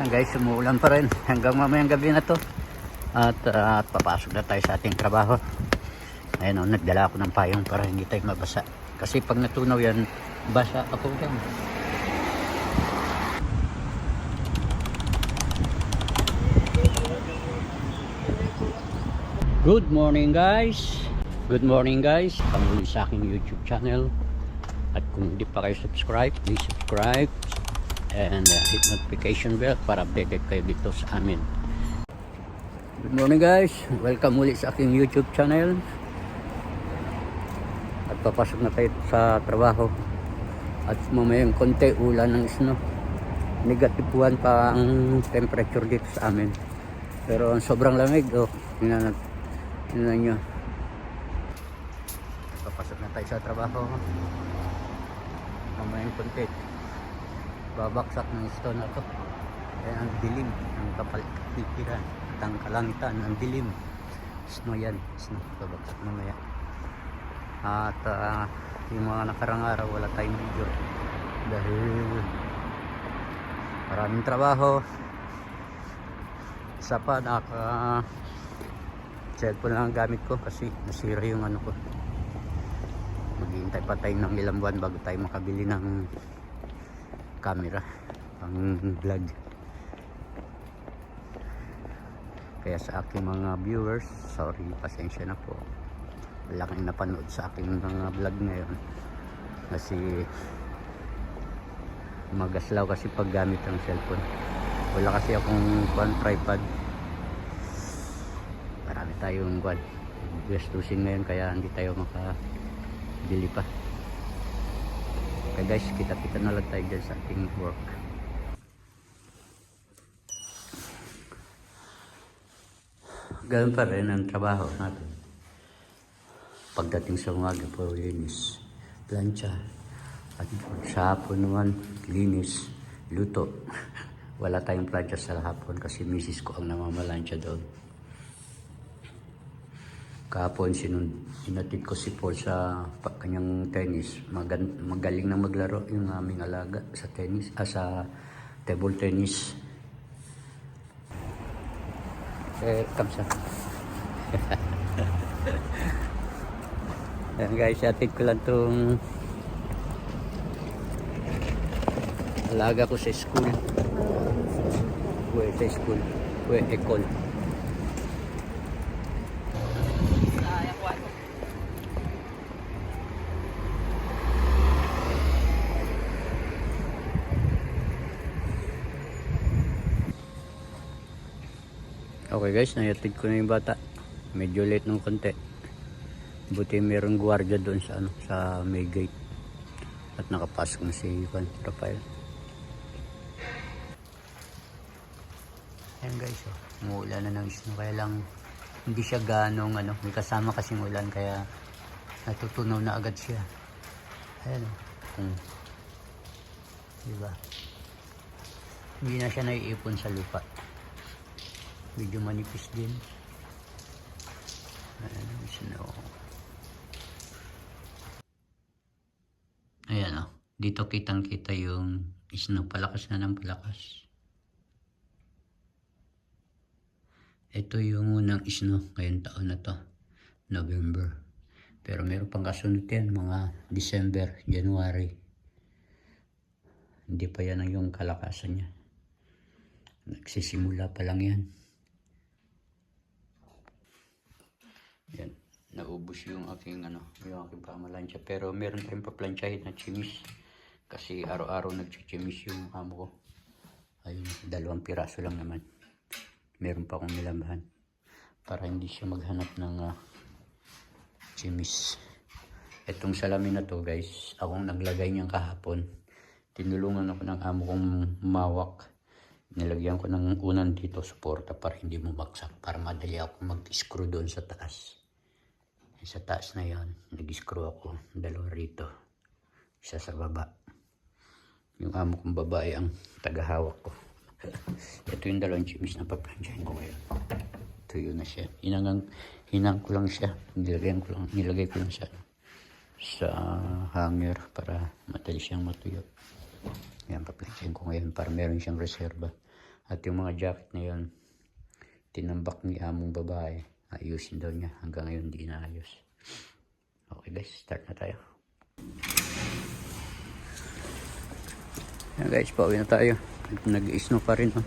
Ayan guys, umuulan pa rin hanggang mamayang gabi na to. At, ah, at papasok na tayo sa ating trabaho. Ayun o, nagdala ako ng payong para hindi tayo mabasa. Kasi pag natunaw yan, basa ako yan. Good morning guys! Good morning guys! Pamuli sa aking YouTube channel. At kung hindi pa kayo subscribe, please subscribe and uh, hit notification bell para updated kayo dito sa amin. Good morning guys! Welcome muli sa aking YouTube channel. At papasok na tayo sa trabaho. At mamayang konti ulan ng snow. Negative 1 pa ang temperature dito sa amin. Pero ang sobrang lamig. Oh, tingnan. Tingnan nyo. Papasok na tayo sa trabaho. Mamayang konti. Babaksak ng snow na to. Kaya ang dilim. Ang kapal pipiran. At ang kalangitan. Ang dilim. Snow yan. Snow. Babaksak mamaya. At ah, yung mga nakarang araw wala tayong video. Dahil maraming trabaho. Isa pa naka cellphone lang ang gamit ko kasi nasira yung ano ko. Maghihintay pa tayo ng ilang buwan bago tayo makabili ng camera pang vlog. Kaya sa aking mga viewers, sorry, pasensya na po. Wala kang napanood sa aking mga vlog ngayon. Kasi magaslaw kasi paggamit ng cellphone. Wala kasi akong one tripod. Marami tayong kwan. Gastusin ngayon kaya hindi tayo makabili pa. Kaya guys, kita-kita na lang tayo dyan sa ating work. Ganun pa rin ang trabaho natin. Pagdating sa umaga po, linis, plancha. At sa hapon naman, linis, luto. Wala tayong plancha sa hapon kasi misis ko ang namamalansya doon. Kahapon, sinun, sinatid ko si Paul sa kanyang tennis. Magan, magaling na maglaro yung aming alaga sa tennis, ah, sa table tennis. Eh, kamsa. Ayan guys, atid ko lang tong alaga ko sa school. Uwe sa school. Uwe, ekol. Okay guys, nayatid ko na yung bata. Medyo late ng konti. Buti meron gwardiya doon sa ano, sa may gate. At nakapasok na si Juan Rafael. Ayan guys, oh. umuulan na ng snow. Kaya lang, hindi siya ganong ano, may kasama kasing ulan kaya natutunaw na agad siya. Ayan oh. Hmm. Diba? Hindi na siya naiipon sa lupa. Medyo manipis din. Ayan snow. Ayan o. Dito kitang kita yung snow. Palakas na ng palakas. Ito yung unang snow ngayong taon na to. November. Pero meron pang kasunod yan. Mga December, January. Hindi pa yan ang yung kalakasan niya. Nagsisimula pa lang yan. Yan. Naubos yung aking ano, yung aking pamalansya. Pero meron tayong paplansyahin na chimis. Kasi araw-araw nagchichimis yung amo ko. Ayun, dalawang piraso lang naman. Meron pa akong nilambahan. Para hindi siya maghanap ng ah, chimis. Itong salamin na to guys, akong naglagay niyan kahapon. Tinulungan ako ng amo kong mawak. Nilagyan ko ng unan dito, suporta para hindi bumagsak. Para madali ako mag-screw doon sa taas. Eh, Sa taas na yon nag-screw ako. Dalawa rito. Isa sa baba. Yung amo kong babae ang tagahawak ko. Ito yung dalawang chimis na paplansyahin ko ngayon. Tuyo na siya. Hinangang, hinang ko lang siya. Nilagay ko lang, nilagay ko lang siya sa hanger para madali siyang matuyo. Yan, paplansyahin ko ngayon para meron siyang reserba. At yung mga jacket na yun, tinambak ni among babae. Ayusin daw niya. Hanggang ngayon di naayos. Okay guys, start na tayo. Yan guys, pauwi na tayo. Nag-snow pa rin. Oh.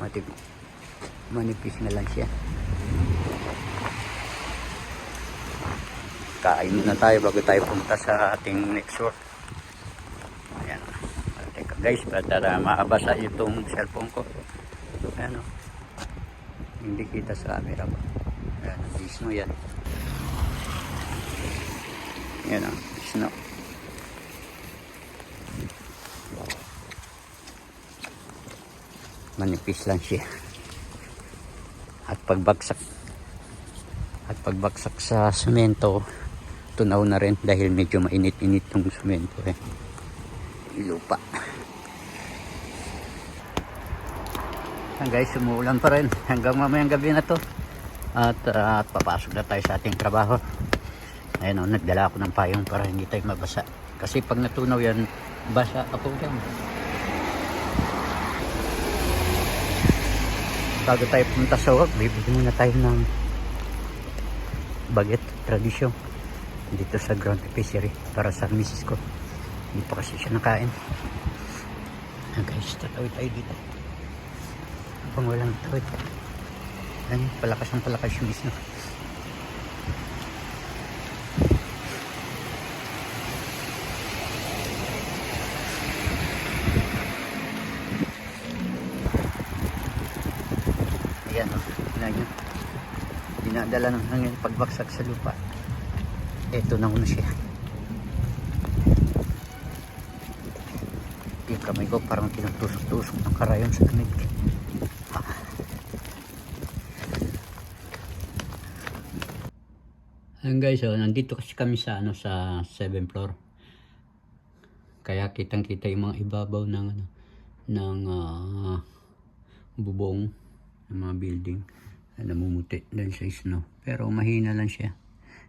Matip, manipis na lang siya. Kain muna tayo bago tayo punta sa ating next work. Ayan. Teka guys, para maabasa itong cellphone ko. Ayan o. Hindi kita sa camera ba? Ayan, snow yan. Ayan o, snow. Manipis lang siya. At pagbagsak at pagbagsak sa semento, tunaw na rin dahil medyo mainit-init yung semento eh. Lupa. Yan guys, umuulan pa rin hanggang mamayang gabi na to. At, at papasok na tayo sa ating trabaho. Ayun o, nagdala ako ng payong para hindi tayo mabasa. Kasi pag natunaw yan, basa ako yan. Bago tayo punta sa work, bibili muna tayo ng baget tradisyon dito sa Grand Epicery para sa misis ko. Hindi pa kasi siya nakain. Ah, guys, tatawid tayo dito. Habang walang tawid. Ayan, palakas ang palakas yung isno. Ayan o, tingnan nyo. Dinadala ng hangin pagbaksak sa lupa. Eto na una siya. Yung kamay ko parang tinutusok-tusok ng karayon sa kamay. Ayan guys, oh, nandito kasi kami sa ano sa 7th floor. Kaya kitang-kita yung mga ibabaw ng ano ng ah, bubong ng mga building na namumuti dahil sa snow. Pero mahina lang siya.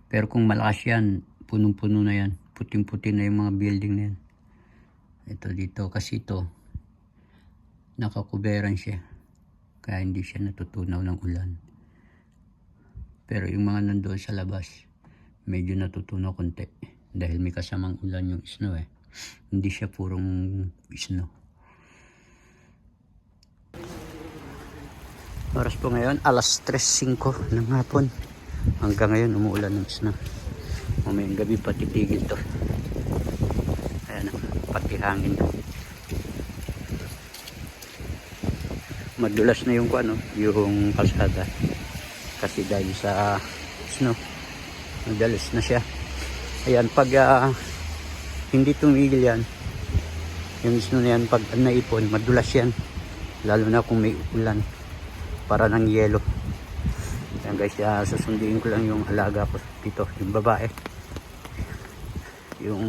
Pero kung malakas yan, punong-puno na yan. Puting-puti na yung mga building na yan. Ito dito kasi ito nakakuberan siya. Kaya hindi siya natutunaw ng ulan. Pero yung mga nandoon sa labas, medyo natutunaw konti. Dahil may kasamang ulan yung snow eh. Hindi siya purong snow. Oras po ngayon, alas 3.05 ng hapon. Hanggang ngayon, umuulan ng snow. Mamayang gabi pa titigil to. Ayan, pati hangin. Madulas na yung ano, yung kalsada. Kasi dahil sa snow, madalas na siya. Ayan, pag ah, hindi tumigil yan, yung snow na yan, pag naipon, madulas yan. Lalo na kung may ulan para ng yelo. Yan guys, uh, susunduin ko lang yung alaga ko dito, yung babae. Yung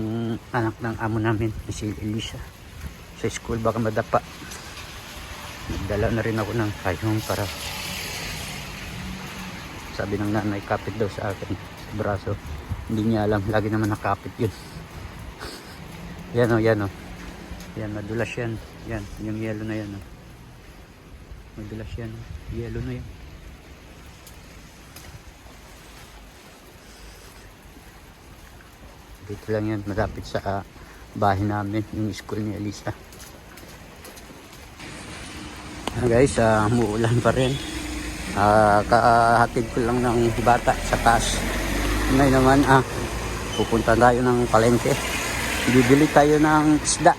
anak ng amo namin, si Elisa. Sa school baka madapa. Nagdala na rin ako ng kayong para sabi ng nanay, kapit daw sa akin braso. Hindi niya alam, lagi naman nakapit yun. yan o, yan o. Yan, madulas yan. Yan, yung yelo na yan o. Madulas yan. Yellow na yan. Dito lang yan, malapit sa ah, bahay namin, yung school ni Elisa. Guys, uh, muulan pa rin. Ah, kahatid ko lang ng bata sa taas. Ngayon naman, ah, pupunta tayo ng palengke. Bibili tayo ng isda.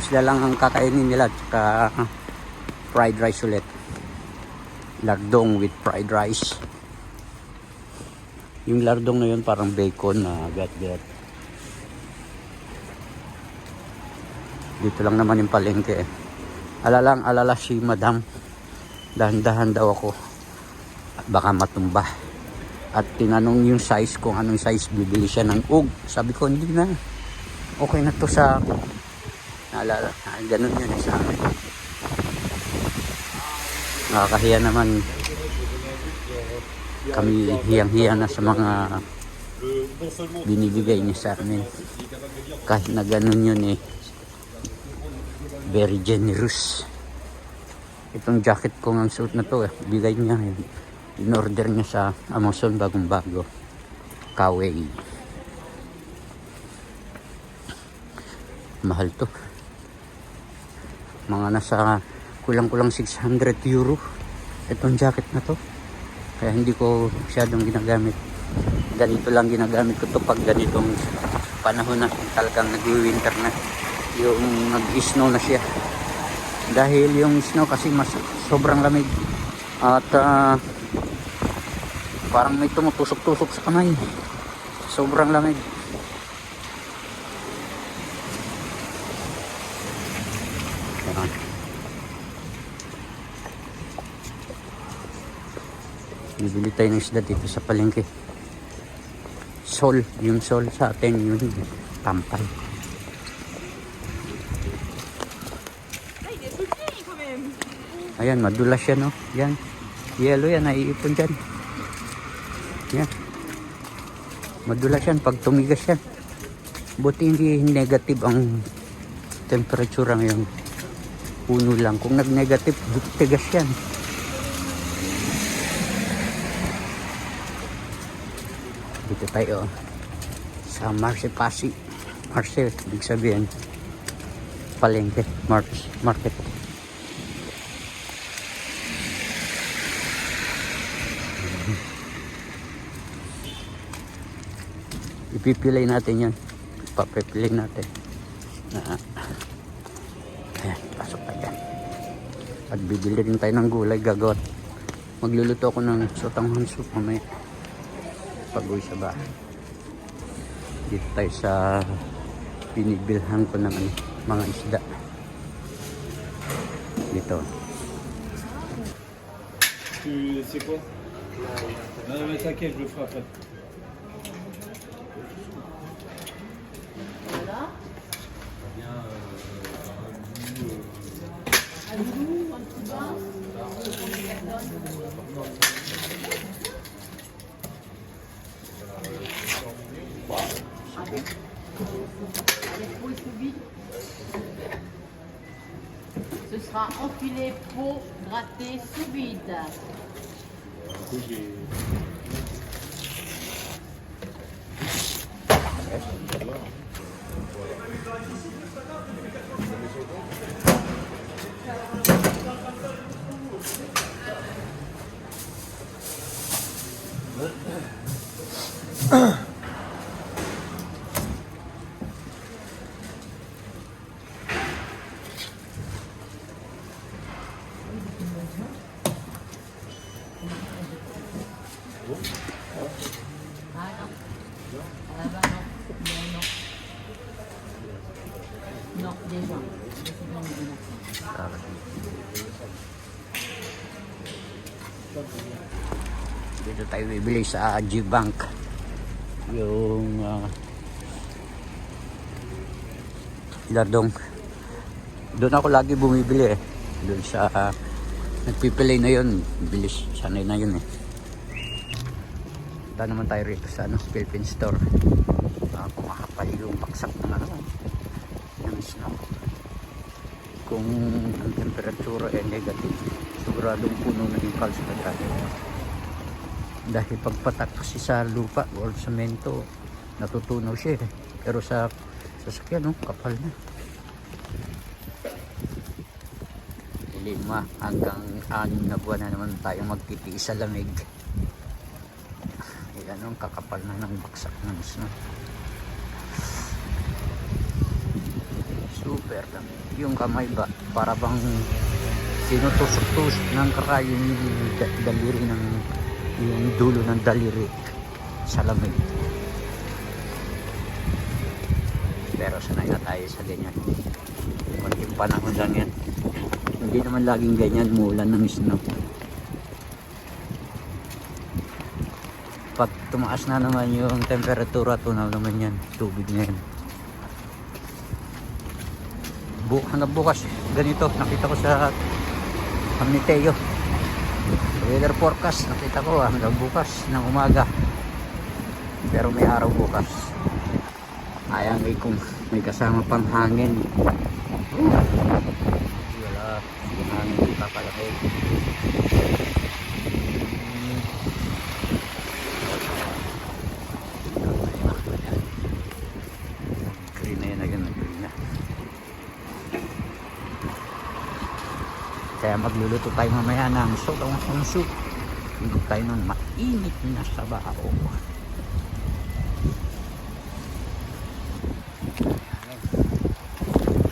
Isda lang ang kakainin nila. Tsaka ah, fried rice ulit lardong with fried rice. Yung lardong na yun parang bacon na gat-gat. Dito lang naman yung palengke eh. Alalang alala si madam. Dahan-dahan daw ako. Baka matumba. At tinanong yung size kung anong size bibili siya ng ug. Sabi ko hindi na. Okay na to sa naalala. Ah, ganun yun eh sa amin nakakahiya naman kami hiyang-hiya na sa mga binibigay niya sa amin kahit na ganun yun eh Very generous. Itong jacket ko ang suit na to, eh. bigay niya. eh. In-order niya sa Amazon bagong bago. Kawei. Mahal to. Mga nasa kulang-kulang 600 euro. Itong jacket na to. Kaya hindi ko masyadong ginagamit. Ganito lang ginagamit ko to pag ganitong panahon na talagang nag-winter na. Yung nag-snow na siya. Dahil yung snow kasi mas sobrang lamig. At ah, parang may tumutusok-tusok sa kamay. Sobrang lamig. Ayan. Bibili tayo ng isda dito sa palengke. Sol, yung sol sa atin, yun, même. Ayan, madulas siya, no? Yan. Yellow yan, naiipon dyan. Yan. Madulas yan pag tumigas yan. Buti hindi negative ang temperature ngayon. Puno lang. Kung nag-negative, tigas yan. Dito tayo. Sa Marce Pasi. Marce, ibig sabihin. Palengke. Marce, market. Ipipilay natin yan. Papipilay natin. Na ayan pasok pa dyan at bibili rin tayo ng gulay gagawat magluluto ako ng sotanghon soup mamaya. Pag uwi sa bahay. Dito tayo sa binibilhan ko ng ano, mga isda. Dito. Tu sais quoi? Non mais t'inquiète, je le ferai après. filet peau gratté subide. dito tayo bibili sa G-Bank. Yung uh, ladong doon ako lagi bumibili eh. Doon sa uh, nagpipili na yun. Bilis sanay na yun eh. Punta naman tayo rito sa ano, Philippine Store. Uh, kumakapal yung baksak ng ano kung ang temperatura ay negative siguradong puno na yung kalsada dahil pagpatak kasi sa lupa or semento natutunaw siya eh. pero sa sasakyan no, kapal na. Lima hanggang anim na buwan na naman tayo magtitiis sa lamig. Yan ang kakapal na ng baksak ng snow lang yung kamay ba para bang sinutusok-tusok ng karayo yung da- daliri ng yung dulo ng daliri sa lamig. Pero sanay na tayo sa ganyan. Konting panahon lang yan. Hindi naman laging ganyan mulan ng snow. Pag tumaas na naman yung temperatura tunaw naman yan tubig na yan Bu hanggang bukas ganito nakita ko sa Amniteo weather forecast nakita ko hanggang bukas ng umaga. Pero may araw bukas. Ayan may kung may kasama pang hangin Okay. Green na yan, agad green na. Kaya magluluto tayo mamaya ng sotong ng soup. Hindi tayo ng mainit na sabaw.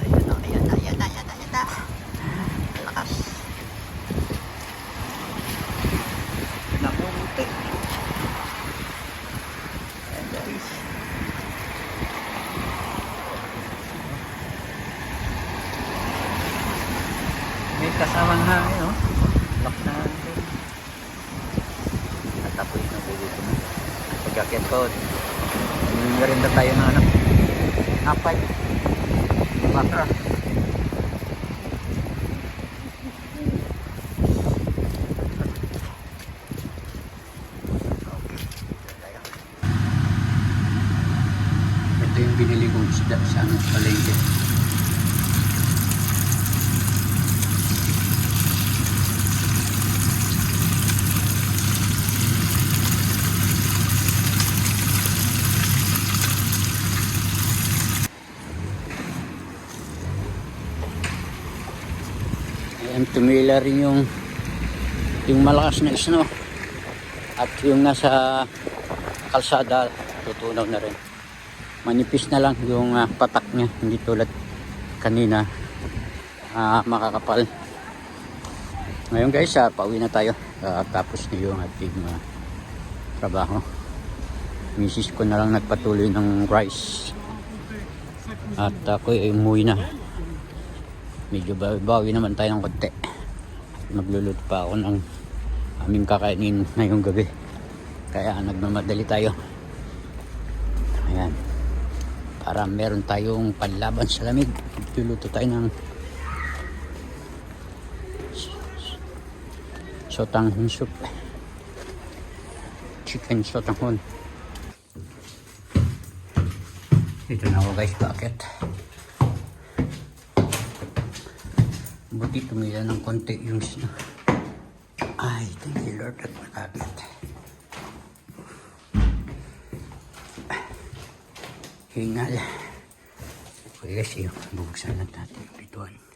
Ayan na, ayan na, ayan na, ayan na, ayan na. Lakas. Nakunti. Ayan guys. May kasamang hangin, oh. Lock na hangin. At apoy na buluto na. Ko, meron na tayo ng ano, apay. Bakra. Ito yung binili kong isda sa ano, palengke. Ayan, rin yung yung malakas na snow at yung nasa kalsada tutunaw na rin. Manipis na lang yung ah, patak niya. Hindi tulad kanina ah, makakapal. Ngayon guys ah, pauwi na tayo. Ah, tapos na yung ating ah, trabaho. Misis ko na lang nagpatuloy ng rice. At ako ay umuwi na. Medyo bawi naman tayo ng konti magluluto pa ako ng aming kakainin ngayong gabi. Kaya nagmamadali tayo. Ayan. Para meron tayong panlaban sa lamig. Magluluto tayo ng sotang soup. Chicken sotanghon ito na ako guys bakit Buti tumila ng konti yung snow. Ay, thank you Lord at nakagad. Hingal. Guys, yung bubuksan lang natin yung bituan.